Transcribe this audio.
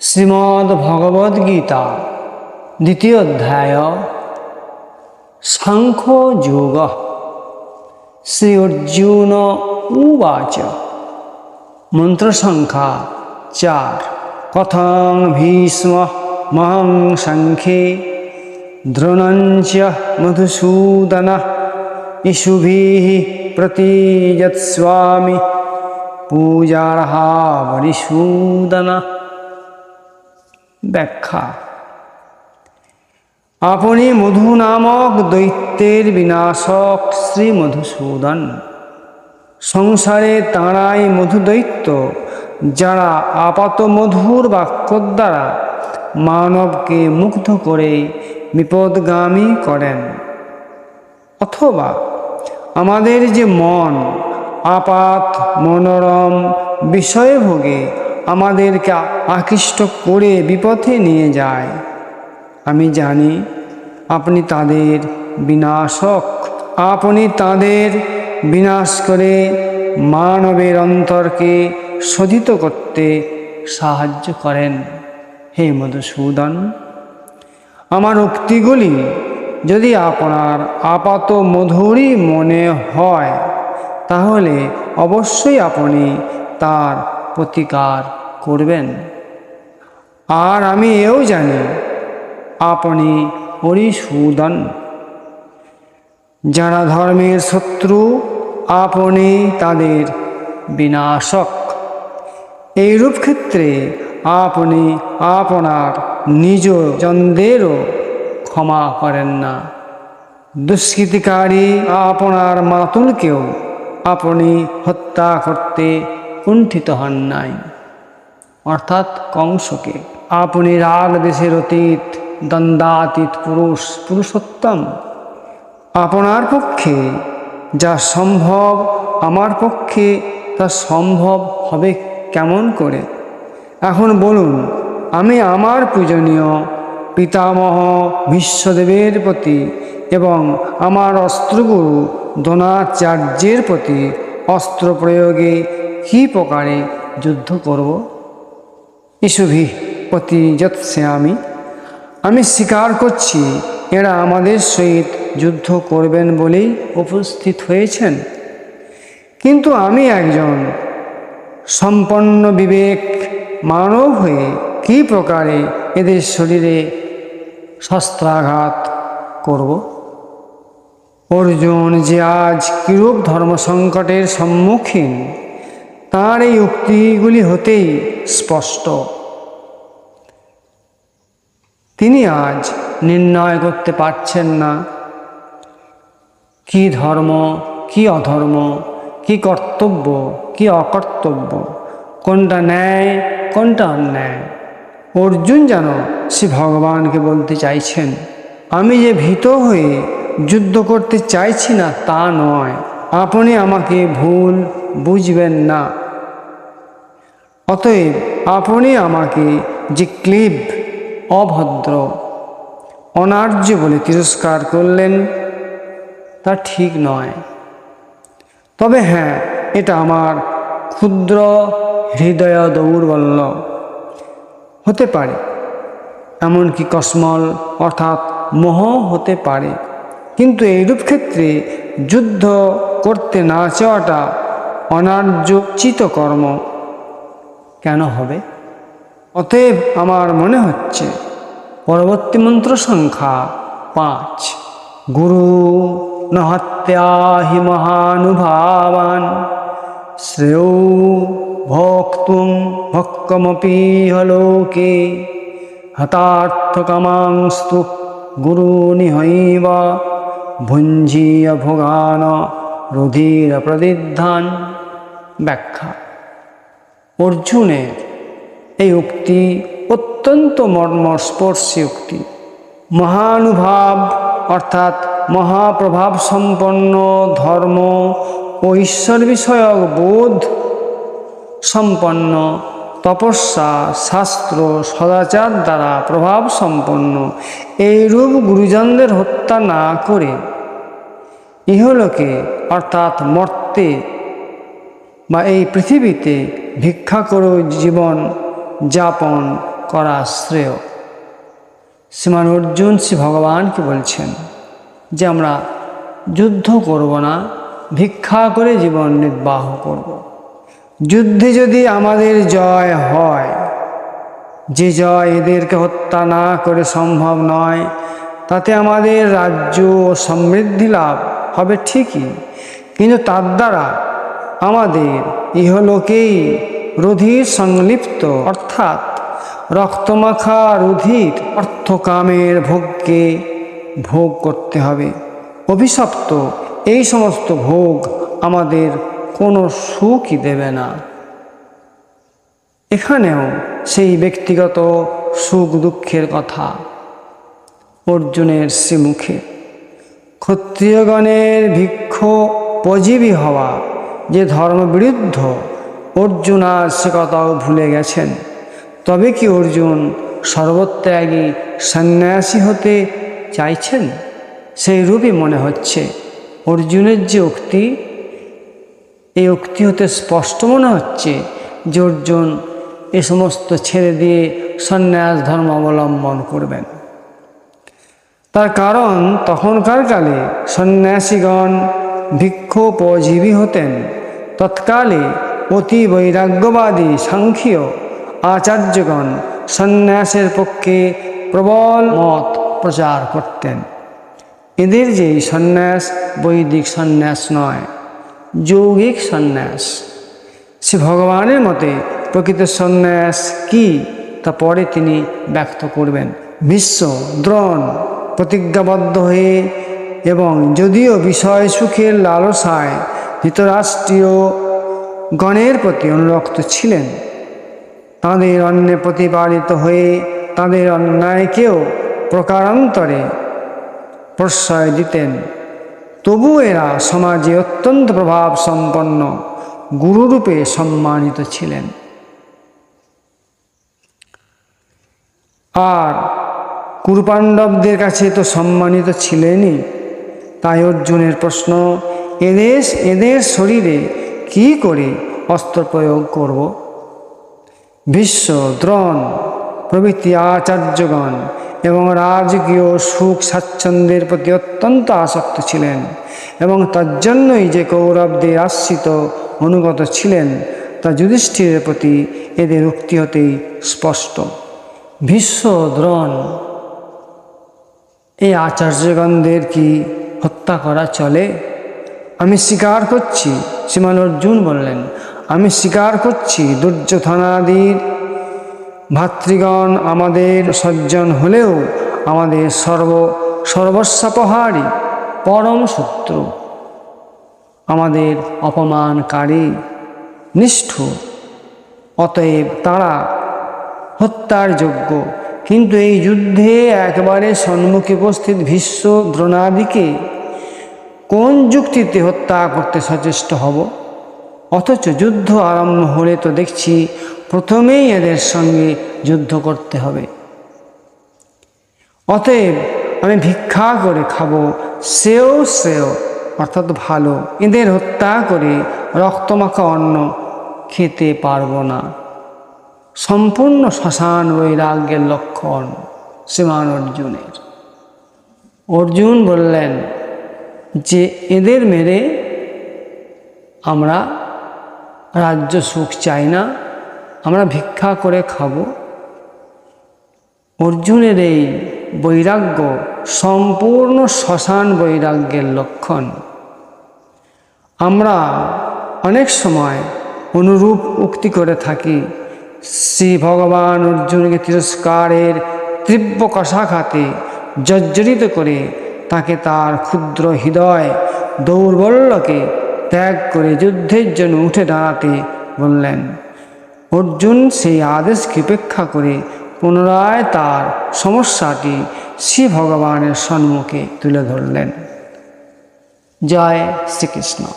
শ্রীমদ্ ভগবদ গীতা দ্বিতীয় অধ্যায় সাংখ্যযোগ শ্রী অর্জুন উবাচ মন্ত্র সংখ্যা চার। কথং ভীষ্ম মহং সংখ্যে দ্রোণঞ্চ মধুসূদন। ইষুভিः প্রতীয়ৎস্বামী পূজার্হা বরিসূদন ব্যাখ্যা। আপনি মধু নামক দৈত্যের বিনাশক শ্রী মধুসূদন। সংসারে তাঁরাই মধু দৈত্য, যারা আপাত মধুর বাক্য দ্বারা মানবকে মুগ্ধ করে বিপদগামী করেন। অথবা আমাদের যে মন, আপাত, মনোরম বিষয়ে ভোগে আমাদেরকে আকৃষ্ট করে বিপথে নিয়ে যায়। আমি জানি আপনি তাদের বিনাশক। আপনি তাদের বিনাশ করে মানবের অন্তরকে শোধিত করতে সাহায্য করেন। হে মধুসূদন, আমার উক্তিগুলি যদি আপনার আপাত মধুরই মনে হয়, তাহলে অবশ্যই আপনি তার প্রতিকার করবেন? আর আমি এও জানি, আপনি পরিশোধন যারা ধর্মের শত্রু, আপনি তাদের বিনাশক। এইরূপ ক্ষেত্রে আপনি আপনার নিজ জনদেরও ক্ষমা করেন না। দুষ্কৃতিকারী আপনার মাতুলকেও আপনি হত্যা করতে কুণ্ঠিত হন নাই। অর্থাৎ কংসকে। আপনি রাগ দেশের অতীত দ্বন্দ্বাতীত পুরুষ, পুরুষোত্তম। আপনার পক্ষে যা সম্ভব, আমার পক্ষে তা সম্ভব হবে কেমন করে? এখন বলুন, আমি আমার পূজনীয় পিতামহ বিশ্বদেবের প্রতি এবং আমার অস্ত্রগুরু দ্রোণাচার্যের প্রতি অস্ত্র প্রয়োগে কী প্রকারে যুদ্ধ করব? ইসুভি আমি। আমি স্বীকার করছি, এরা আমাদের সহিত যুদ্ধ করবেন বলেই উপস্থিত হয়েছেন। কিন্তু আমি একজন সম্পন্ন বিবেক মানব হয়ে কী প্রকারে এদের শরীরে শস্ত্রাঘাত করব? অর্জুন যে আজ কিরূপ ধর্ম সংকটের সম্মুখীন, তাঁর এই উক্তিগুলি হতেই স্পষ্ট। তিনি আজ নির্ণয় করতে পারছেন না। কি ধর্ম, কি অধর্ম, কি কর্তব্য, কি অকর্তব্য, কোনটা ন্যায়, কোনটা অন্যায়? অর্জুন যেন সে ভগবানকে বলতে চাইছেন, আমি যে ভীত হয়ে যুদ্ধ করতে চাইছি না তা নয়। আপনি আমাকে ভুল বুঝবেন না। অতএব আপনি আমাকে যে ক্লিব অভদ্র, অনার্য বলে তিরস্কার করলেন, তা ঠিক নয়। তবে হ্যাঁ এটা আমার ক্ষুদ্র হৃদয় দৌর্বল্য। হতে পারে, এমনকি কসমল অর্থাৎ মোহ হতে পারে। কিন্তু এইরূপ ক্ষেত্রে যুদ্ধ করতে না চাওয়াটা অনার্যচিত কর্ম। কেন হবে? অতএব আমার মনে হচ্ছে পরবর্তী মন্ত্র সংখ্যা পাঁচ। গুরু নহত্যা হি মহানুভাবান। শ্রেয় ভক্তুম ভক্কমপি হলোকে। হতার্থকামাংস্তু গুরু নিহৈব। ভুঞ্জীয় ভোগান রুধির প্রদিধান ব্যাখ্যা। অর্জুনের এই উক্তি অত্যন্ত মর্মস্পর্শী উক্তি। মহানুভাব অর্থাৎ মহাপ্রভাব সম্পন্ন ধর্ম ও ঈশ্বর বিষয়ক বোধ সম্পন্ন তপস্যা, শাস্ত্র, সদাচার দ্বারা প্রভাব সম্পন্ন এইরূপ গুরুজনদের হত্যা না করে ইহলোকে অর্থাৎ মর্তে বা এই পৃথিবীতে ভিক্ষা করো জীবন যাপন করা শ্রেয় শ্রীমান অর্জুন শ্রী ভগবানকে বলছেন যে আমরা যুদ্ধ করব না, ভিক্ষা করে জীবন নির্বাহ করব। যুদ্ধে যদি আমাদের জয় হয়, যে জয় এদেরকে হত্যা না করে সম্ভব নয়, তাতে আমাদের রাজ্য ও সমৃদ্ধি লাভ হবে ঠিকই কিন্তু তার দ্বারা আমাদের ইহলোকেই রুধির সংলিপ্ত, অর্থাৎ রক্তমাখা রুধির অর্থকামের ভোগকে ভোগ করতে হবে। অভিশপ্ত, এই সমস্ত ভোগ আমাদের কোনো সুখই দেবে না। এখানেও সেই ব্যক্তিগত সুখ দুঃখের কথা। অর্জুনের শ্রীমুখে ক্ষত্রিয়গণের ভিক্ষ পজীবী হওয়া যে ধর্মবিরুদ্ধ অর্জুন আর সে কথাও ভুলে গেছেন। তবে কি অর্জুন সর্বত্যাগী সন্ন্যাসী হতে চাইছেন? সেই রূপই মনে হচ্ছে। অর্জুনের যে উক্তি, এই উক্তি হতে স্পষ্ট মনে হচ্ছে যে অর্জুন এ সমস্ত ছেড়ে দিয়ে সন্ন্যাস ধর্ম অবলম্বন করবেন। তার কারণ তখনকার কালে সন্ন্যাসীগণ ভিক্ষোপজীবী হতেন। তৎকালে অতি বৈরাগ্যবাদী সাংখ্যীয় আচার্যগণ সন্ন্যাসের পক্ষে প্রবল মত প্রচার করতেন। এদের যে সন্ন্যাস বৈদিক সন্ন্যাস নয়, যৌগিক সন্ন্যাস। সে ভগবানের মতে প্রকৃত সন্ন্যাস কি তা পরে তিনি ব্যক্ত করবেন। বিশ্ব দ্রোণ প্রতিজ্ঞাবদ্ধ হয়ে এবং যদিও বিষয় সুখের লালসায় ধৃতরাষ্ট্রীয় গণের প্রতি অনুরক্ত ছিলেন। তাদের অন্যে প্রতিপালিত হয়ে তাদের অন্যায়কেও প্রকারান্তরে প্রশ্রয় দিতেন। তবু এরা সমাজে অত্যন্ত প্রভাব সম্পন্ন গুরুরূপে সম্মানিত ছিলেন। আর কুরুপাণ্ডবদের কাছে তো সম্মানিত ছিলেনই, তাই অর্জুনের প্রশ্ন এদের এদের শরীরে কি করে অস্ত্র প্রয়োগ করব? বিশ্ব দ্রোণ, প্রভৃতি আচার্যগণ এবং রাজকীয় সুখ স্বাচ্ছন্দ্যের প্রতি অত্যন্ত আসক্ত ছিলেন এবং তার জন্যই যে কৌরবদের আশ্রিত অনুগত ছিলেন তা যুধিষ্ঠিরের প্রতি এদের উক্তি হতেই স্পষ্ট। ভীষ্ম দ্রোণ, এই আচার্যগণদের কি হত্যা করা চলে? আমি স্বীকার করছি শ্রীমান অর্জুন বললেন, আমি স্বীকার করছি দুর্যোধনাদির ভাতৃগণ আমাদের সজ্জন হলেও আমাদের সর্ব সর্বস্বাপহারী পরম শত্রু, আমাদের অপমানকারী নিষ্ঠুর অতএব তারা হত্যার যোগ্য। কিন্তু এই যুদ্ধে একবারে সম্মুখে উপস্থিত ভীষ্ম দ্রোণাদিকে কোন যুক্তিতে হত্যা করতে সচেষ্ট হব? অথচ যুদ্ধ আরম্ভ হলে তো দেখছি প্রথমেই এদের সঙ্গে যুদ্ধ করতে হবে। অতএব আমি ভিক্ষা করে খাব, সেও সেও, অর্থাৎ ভালো। এদের হত্যা করে রক্তমাখা অন্ন খেতে পারব না। সম্পূর্ণ শ্মশান বৈরাগ্যের লক্ষণ, শ্রীমান অর্জুনের। অর্জুন বললেন যে এদের মেরে আমরা রাজ্য সুখ চাই না, আমরা ভিক্ষা করে খাব। অর্জুনের এই বৈরাগ্য সম্পূর্ণ শ্মশান বৈরাগ্যের লক্ষণ। আমরা অনেক সময় অনুরূপ উক্তি করে থাকি, শ্রী ভগবান অর্জুনকে তিরস্কারের তীব্র কষাঘাতে জর্জরিত করে তাকে তার ক্ষুদ্র হৃদয় দৌর্বল্যকে ত্যাগ করে যুদ্ধের জন্য উঠে দাঁড়াতে বললেন। অর্জুন সেই আদেশকে উপেক্ষা করে পুনরায় তার সমস্যাটি শ্রী ভগবানের সম্মুখে তুলে ধরলেন। জয় শ্রীকৃষ্ণ।